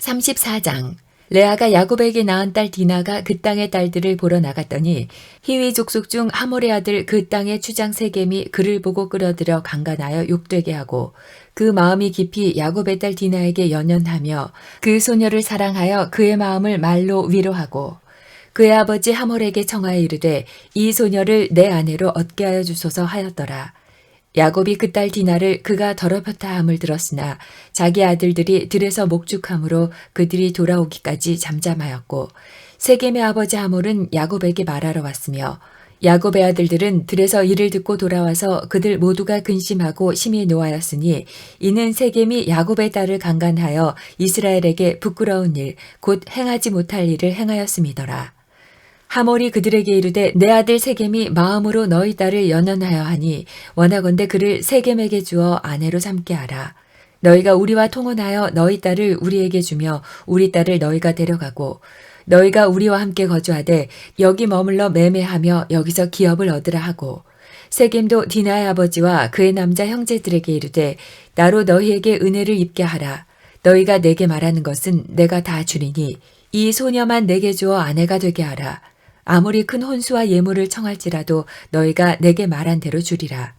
34장 레아가 야곱에게 낳은 딸 디나가 그 땅의 딸들을 보러 나갔더니 히위 족속 중 하몰의 아들 그 땅의 추장 세겜이 그를 보고 끌어들여 강간하여 욕되게 하고 그 마음이 깊이 야곱의 딸 디나에게 연연하며 그 소녀를 사랑하여 그의 마음을 말로 위로하고 그의 아버지 하몰에게 청하여 이르되 이 소녀를 내 아내로 얻게 하여 주소서 하였더라. 야곱이 그 딸 디나를 그가 더럽혔다 함을 들었으나 자기 아들들이 들에서 목축함으로 그들이 돌아오기까지 잠잠하였고 세겜의 아버지 하몰은 야곱에게 말하러 왔으며 야곱의 아들들은 들에서 이를 듣고 돌아와서 그들 모두가 근심하고 심히 노하였으니 이는 세겜이 야곱의 딸을 강간하여 이스라엘에게 부끄러운 일 곧 행하지 못할 일을 행하였음이더라. 하몰이 그들에게 이르되 내 아들 세겜이 마음으로 너희 딸을 연연하여 하니 원하건대 그를 세겜에게 주어 아내로 삼게 하라. 너희가 우리와 통혼하여 너희 딸을 우리에게 주며 우리 딸을 너희가 데려가고 너희가 우리와 함께 거주하되 여기 머물러 매매하며 여기서 기업을 얻으라 하고 세겜도 디나의 아버지와 그의 남자 형제들에게 이르되 나로 너희에게 은혜를 입게 하라. 너희가 내게 말하는 것은 내가 다 주리니 이 소녀만 내게 주어 아내가 되게 하라. 아무리 큰 혼수와 예물을 청할지라도 너희가 내게 말한 대로 주리라.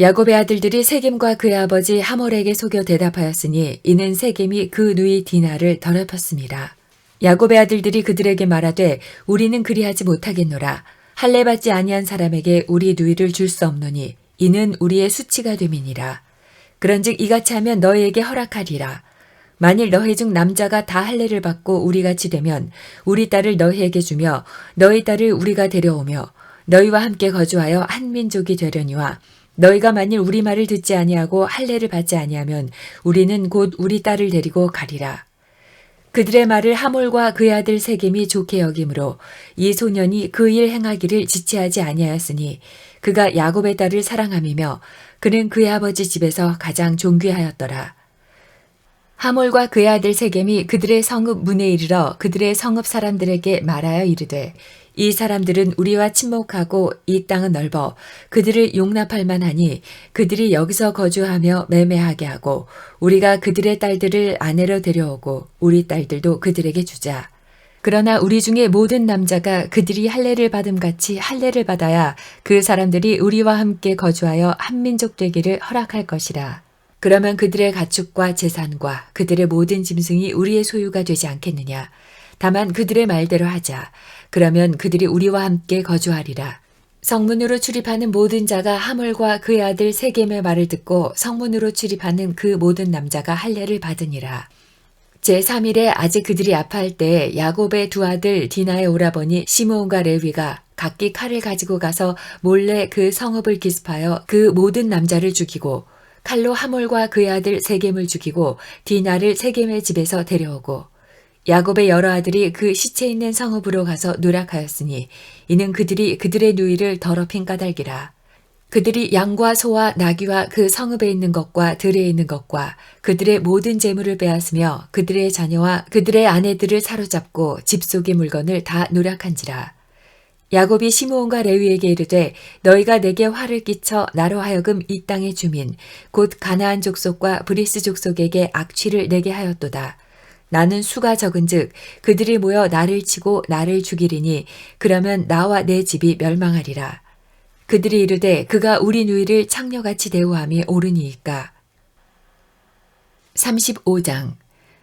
야곱의 아들들이 세겜과 그의 아버지 하몰에게 속여 대답하였으니 이는 세겜이 그 누이 디나를 더럽혔습니다. 야곱의 아들들이 그들에게 말하되 우리는 그리하지 못하겠노라. 할례 받지 아니한 사람에게 우리 누이를 줄 수 없노니 이는 우리의 수치가 됨이니라. 그런즉 이같이 하면 너희에게 허락하리라. 만일 너희 중 남자가 다 할례를 받고 우리같이 되면 우리 딸을 너희에게 주며 너희 딸을 우리가 데려오며 너희와 함께 거주하여 한 민족이 되려니와 너희가 만일 우리 말을 듣지 아니하고 할례를 받지 아니하면 우리는 곧 우리 딸을 데리고 가리라. 그들의 말을 하몰과 그의 아들 세겜이 좋게 여김으로 이 소년이 그 일 행하기를 지체하지 아니하였으니 그가 야곱의 딸을 사랑함이며 그는 그의 아버지 집에서 가장 존귀하였더라. 하몰과 그의 아들 세겜이 그들의 성읍 문에 이르러 그들의 성읍 사람들에게 말하여 이르되 이 사람들은 우리와 친목하고 이 땅은 넓어 그들을 용납할 만하니 그들이 여기서 거주하며 매매하게 하고 우리가 그들의 딸들을 아내로 데려오고 우리 딸들도 그들에게 주자. 그러나 우리 중에 모든 남자가 그들이 할례를 받음 같이 할례를 받아야 그 사람들이 우리와 함께 거주하여 한민족 되기를 허락할 것이라. 그러면 그들의 가축과 재산과 그들의 모든 짐승이 우리의 소유가 되지 않겠느냐. 다만 그들의 말대로 하자. 그러면 그들이 우리와 함께 거주하리라. 성문으로 출입하는 모든 자가 하물과 그의 아들 세겜의 말을 듣고 성문으로 출입하는 그 모든 남자가 할례를 받으니라. 제3일에 아직 그들이 아파할 때 야곱의 두 아들 디나의 오라버니 시므온과 레위가 각기 칼을 가지고 가서 몰래 그 성읍을 기습하여 그 모든 남자를 죽이고 칼로 하몰과 그의 아들 세겜을 죽이고 디나를 세겜의 집에서 데려오고 야곱의 여러 아들이 그 시체 있는 성읍으로 가서 누락하였으니 이는 그들이 그들의 누이를 더럽힌 까닭이라. 그들이 양과 소와 나귀와 그 성읍에 있는 것과 들에 있는 것과 그들의 모든 재물을 빼앗으며 그들의 자녀와 그들의 아내들을 사로잡고 집 속의 물건을 다 누락한지라. 야곱이 시므온과 레위에게 이르되 너희가 내게 화를 끼쳐 나로 하여금 이 땅의 주민 곧 가나안 족속과 브리스 족속에게 악취를 내게 하였도다. 나는 수가 적은즉 그들이 모여 나를 치고 나를 죽이리니 그러면 나와 내 집이 멸망하리라. 그들이 이르되 그가 우리 누이를 창녀같이 대우함이 옳으니이까. 35장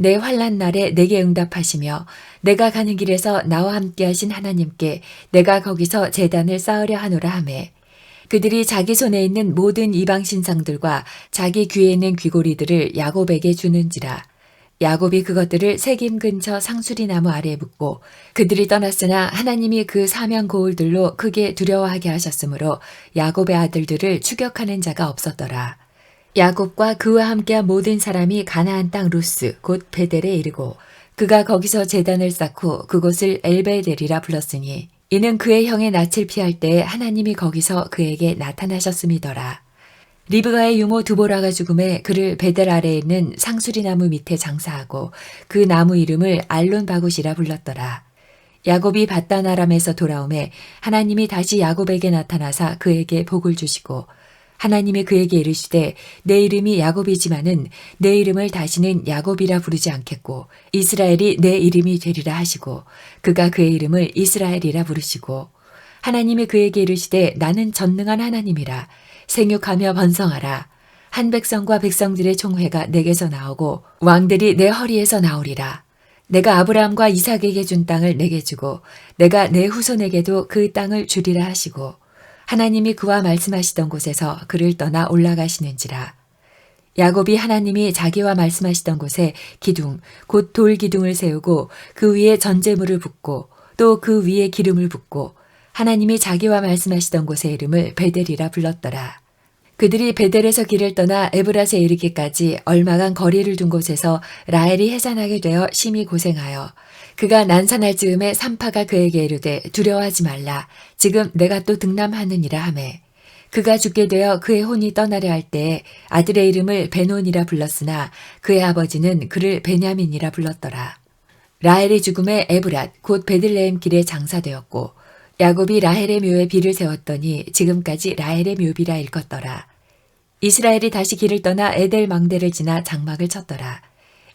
내 환란 날에 내게 응답하시며 내가 가는 길에서 나와 함께 하신 하나님께 내가 거기서 재단을 쌓으려 하노라 하매 그들이 자기 손에 있는 모든 이방 신상들과 자기 귀에 있는 귀고리들을 야곱에게 주는지라 야곱이 그것들을 세김 근처 상수리 나무 아래에 묻고 그들이 떠났으나 하나님이 그 사명 고울들로 크게 두려워하게 하셨으므로 야곱의 아들들을 추격하는 자가 없었더라. 야곱과 그와 함께한 모든 사람이 가나안 땅 루스 곧 베델에 이르고 그가 거기서 재단을 쌓고 그곳을 엘베델이라 불렀으니 이는 그의 형의 낯을 피할 때 하나님이 거기서 그에게 나타나셨음이더라. 리브가의 유모 두보라가 죽음에 그를 베델 아래에 있는 상수리 나무 밑에 장사하고 그 나무 이름을 알론 바굿이라 불렀더라. 야곱이 바다나람에서 돌아오매 하나님이 다시 야곱에게 나타나사 그에게 복을 주시고 하나님이 그에게 이르시되 내 이름이 야곱이지만은 내 이름을 다시는 야곱이라 부르지 않겠고 이스라엘이 내 이름이 되리라 하시고 그가 그의 이름을 이스라엘이라 부르시고 하나님이 그에게 이르시되 나는 전능한 하나님이라 생육하며 번성하라. 한 백성과 백성들의 총회가 내게서 나오고 왕들이 내 허리에서 나오리라. 내가 아브라함과 이삭에게 준 땅을 내게 주고 내가 내 후손에게도 그 땅을 주리라 하시고 하나님이 그와 말씀하시던 곳에서 그를 떠나 올라가시는지라. 야곱이 하나님이 자기와 말씀하시던 곳에 기둥, 곧 돌 기둥을 세우고 그 위에 전제물을 붓고 또 그 위에 기름을 붓고 하나님이 자기와 말씀하시던 곳의 이름을 베델이라 불렀더라. 그들이 베델에서 길을 떠나 에브라스에 이르기까지 얼마간 거리를 둔 곳에서 라헬이 해산하게 되어 심히 고생하여 그가 난산할 즈음에 산파가 그에게 이르되 두려워하지 말라. 지금 내가 또 등남하느니라 하매 그가 죽게 되어 그의 혼이 떠나려 할 때에 아들의 이름을 베논이라 불렀으나 그의 아버지는 그를 베냐민이라 불렀더라. 라헬의 죽음에 에브랏 곧 베들레헴 길에 장사되었고 야곱이 라헬의 묘에 비를 세웠더니 지금까지 라헬의 묘비라 일컫더라. 이스라엘이 다시 길을 떠나 에델 망대를 지나 장막을 쳤더라.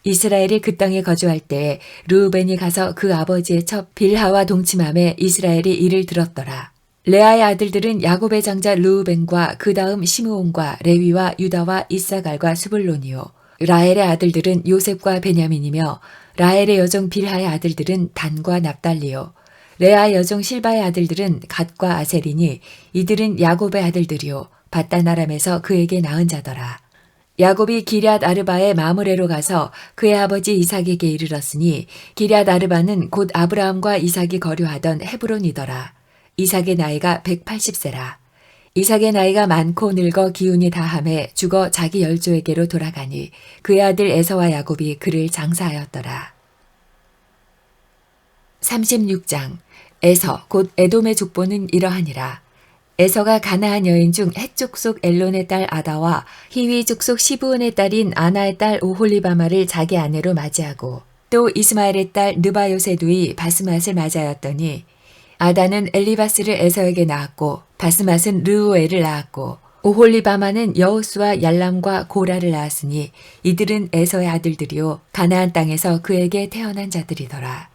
이스라엘이 그 땅에 거주할 때 루벤이 가서 그 아버지의 첩 빌하와 동침함에 이스라엘이 이를 들었더라. 레아의 아들들은 야곱의 장자 루벤과 그 다음 시므온과 레위와 유다와 이사갈과 수블론이요. 라헬의 아들들은 요셉과 베냐민이며 라헬의 여종 빌하의 아들들은 단과 납달리요. 레아의 여종 실바의 아들들은 갓과 아셀이니 이들은 야곱의 아들들이요. 바다나람에서 그에게 낳은 자더라. 야곱이 기럇 아르바의 마무레로 가서 그의 아버지 이삭에게 이르렀으니 기럇 아르바는 곧 아브라함과 이삭이 거류하던 헤브론이더라. 이삭의 나이가 180세라. 이삭의 나이가 많고 늙어 기운이 다함에 죽어 자기 열조에게로 돌아가니 그의 아들 에서와 야곱이 그를 장사하였더라. 36장 에서 곧 에돔의 족보는 이러하니라. 에서가 가나안 여인 중 헷족 속 엘론의 딸 아다와 히위 족 속 시부온의 딸인 아나의 딸 오홀리바마를 자기 아내로 맞이하고 또 이스마엘의 딸 느바요세 누이 바스맛을 맞이하였더니 아다는 엘리바스를 에서에게 낳았고 바스맛은 르우엘을 낳았고 오홀리바마는 여호수와 얄람과 고라를 낳았으니 이들은 에서의 아들들이요 가나안 땅에서 그에게 태어난 자들이더라.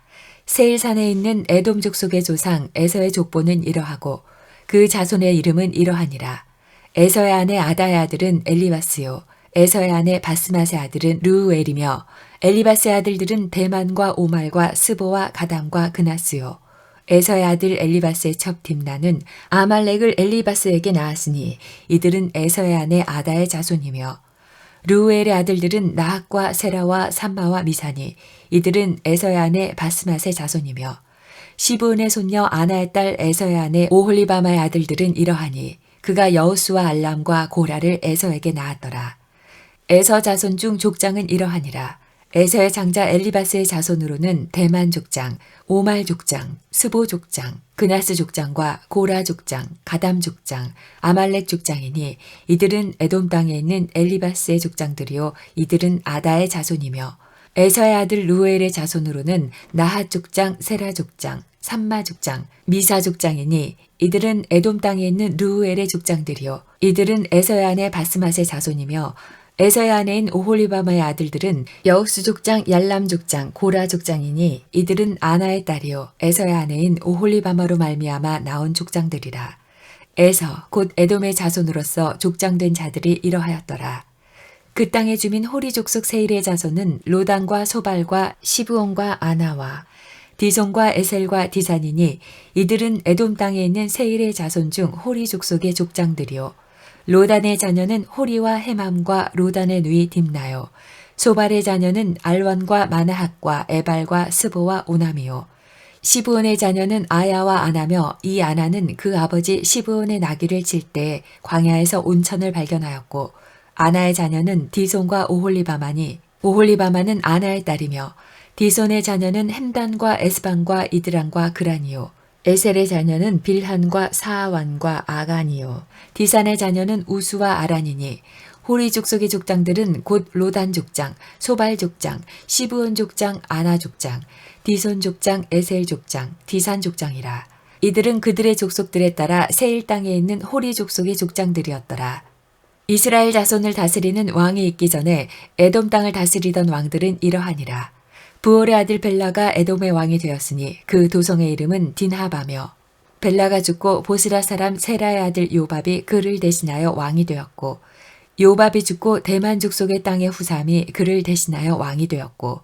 세일산에 있는 에돔 족 속의 조상 에서의 족보는 이러하고 그 자손의 이름은 이러하니라. 에서의 아내 아다의 아들은 엘리바스요. 에서의 아내 바스맛의 아들은 르우엘이며 엘리바스의 아들들은 대만과 오말과 스보와 가담과 그나스요. 에서의 아들 엘리바스의 첩 딥나는 아말렉을 엘리바스에게 낳았으니 이들은 에서의 아내 아다의 자손이며 루엘의 아들들은 나학과 세라와 삼마와 미사니 이들은 아내 바스맛의 자손이며 시브온의 손녀 아나의 딸 아내 오홀리바마의 아들들은 이러하니 그가 여우수와 알람과 고라를 에서에게 낳았더라. 에서 자손 중 족장은 이러하니라. 에서의 장자 엘리바스의 자손으로는 대만 족장, 오말 족장, 스보 족장, 그나스 족장과 고라 족장, 가담 족장, 아말렉 족장이니 이들은 에돔 땅에 있는 엘리바스의 족장들이요 이들은 아다의 자손이며 에서의 아들 루엘의 자손으로는 나하 족장, 세라 족장, 삼마 족장, 미사 족장이니 이들은 에돔 땅에 있는 루엘의 족장들이요 이들은 에서의 아내 바스맛의 자손이며 에서의 아내인 오홀리바마의 아들들은 여우스 족장, 얄람 족장, 고라 족장이니 이들은 아나의 딸이요 에서의 아내인 오홀리바마로 말미암아 나온 족장들이라. 에서 곧 에돔의 자손으로서 족장된 자들이 이러하였더라. 그 땅의 주민 호리 족속 세일의 자손은 로단과 소발과 시브온과 아나와 디손과 에셀과 디산이니 이들은 에돔 땅에 있는 세일의 자손 중 호리 족속의 족장들이요 로단의 자녀는 호리와 헤맘과 로단의 누이 딥나요. 소발의 자녀는 알원과 마나핫과 에발과 스보와 오남이요. 시브온의 자녀는 아야와 아나며 이 아나는 그 아버지 시브온의 나귀를 칠 때 광야에서 온천을 발견하였고 아나의 자녀는 디손과 오홀리바마니 오홀리바마는 아나의 딸이며 디손의 자녀는 햄단과 에스반과 이드란과 그란이요 에셀의 자녀는 빌한과 사아완과 아간이요 디산의 자녀는 우수와 아란이니 호리 족속의 족장들은 곧 로단 족장, 소발 족장, 시브온 족장, 아나 족장, 디손 족장, 에셀 족장, 디산 족장이라. 이들은 그들의 족속들에 따라 세일 땅에 있는 호리 족속의 족장들이었더라. 이스라엘 자손을 다스리는 왕이 있기 전에 에돔 땅을 다스리던 왕들은 이러하니라. 부올의 아들 벨라가 에돔의 왕이 되었으니 그 도성의 이름은 딘하바며 벨라가 죽고 보스라 사람 세라의 아들 요밥이 그를 대신하여 왕이 되었고 요밥이 죽고 대만 족속의 땅의 후삼이 그를 대신하여 왕이 되었고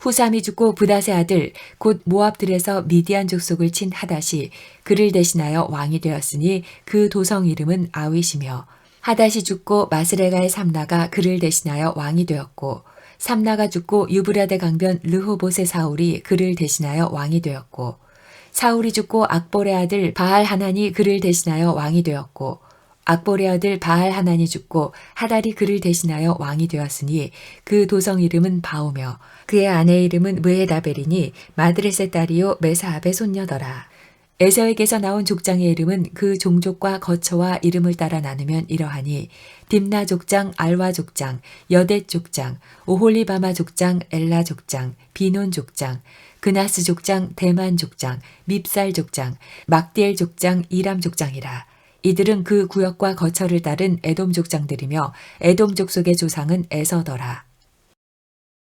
후삼이 죽고 부닷의 아들 곧 모압들에서 미디안 족속을 친 하닷이 그를 대신하여 왕이 되었으니 그 도성 이름은 아윗이며 하닷이 죽고 마스레가의 삼나가 그를 대신하여 왕이 되었고 삼나가 죽고 유브라데 강변 르호봇의 사울이 그를 대신하여 왕이 되었고 사울이 죽고 악볼의 아들 바알 하난이 그를 대신하여 왕이 되었고 악볼의 아들 바알 하난이 죽고 하달이 그를 대신하여 왕이 되었으니 그 도성 이름은 바오며 그의 아내 이름은 무에다벨이니 마드레세 딸이요 메사압의 손녀더라. 에서에게서 나온 족장의 이름은 그 종족과 거처와 이름을 따라 나누면 이러하니 딥나 족장, 알와 족장, 여댓 족장, 오홀리바마 족장, 엘라 족장, 비논 족장, 그나스 족장, 대만 족장, 밉살 족장, 막디엘 족장, 이람 족장이라. 이들은 그 구역과 거처를 따른 에돔 족장들이며 에돔 족속의 조상은 에서더라.